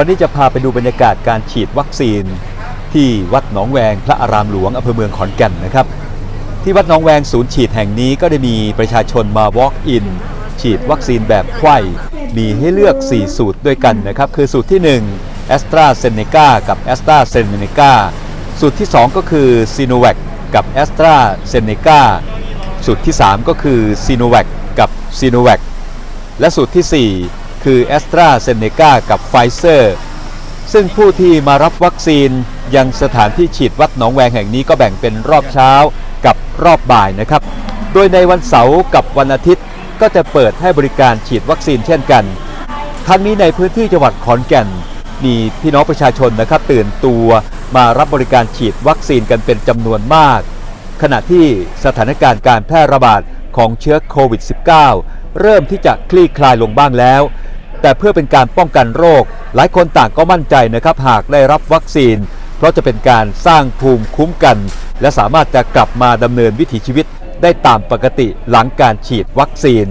วันนี้จะพาไปดูบรรยากาศการฉีดวัคซีน ที่วัดหนองแวงพระอารามหลวงอำเภอเมืองขอนแก่นนะครับ ที่วัดหนองแวงศูนย์ฉีดแห่งนี้ก็ได้มีประชาชนมา walk in ฉีดวัคซีนแบบไข้มีให้เลือก 4 สูตรด้วยกันนะครับ คือสูตรที่1 a s t r a z เซ e c a กับ a s t r a z เซ e c a สูตรที่ 2 ก็คือ s i n o v a c กับ a s t r a z เซ e c a สูตรที่ 3 ก็คือ s i n o v a c กับ s i n o v a c และสูตรทีสี่4 คือ a s t r a z เซ e c a กับ Pfizer ซึ่งผู้ที่มารับวัคซีนยังสถานที่ฉีดวัดหนองแวงแห่งนี้ก็แบ่งเป็นรอบเช้ากับรอบบ่ายนะครับ โดยในวันเสาร์กับวันอาทิตย์ก็จะเปิดให้บริการฉีดวัคซีนเช่นกันทั้งนี้ในพื้นที่จังหวัดขอนแก่น มีพี่น้องประชาชนนะครับตื่นตัวมารับบริการฉีดวัคซีนกันเป็นจำนวนมาก ขณะที่สถานการณ์การแพร่ระบาดของเชื้อโควิด -19 เริ่มที่จะคลี่คลายลงบ้างแล้ว แต่เพื่อเป็นการป้องกันโรค หลายคนต่างก็มั่นใจนะครับหากได้รับวัคซีน เพราะจะเป็นการสร้างภูมิคุ้มกัน และสามารถจะกลับมาดำเนินวิถีชีวิตได้ตามปกติหลังการฉีดวัคซีน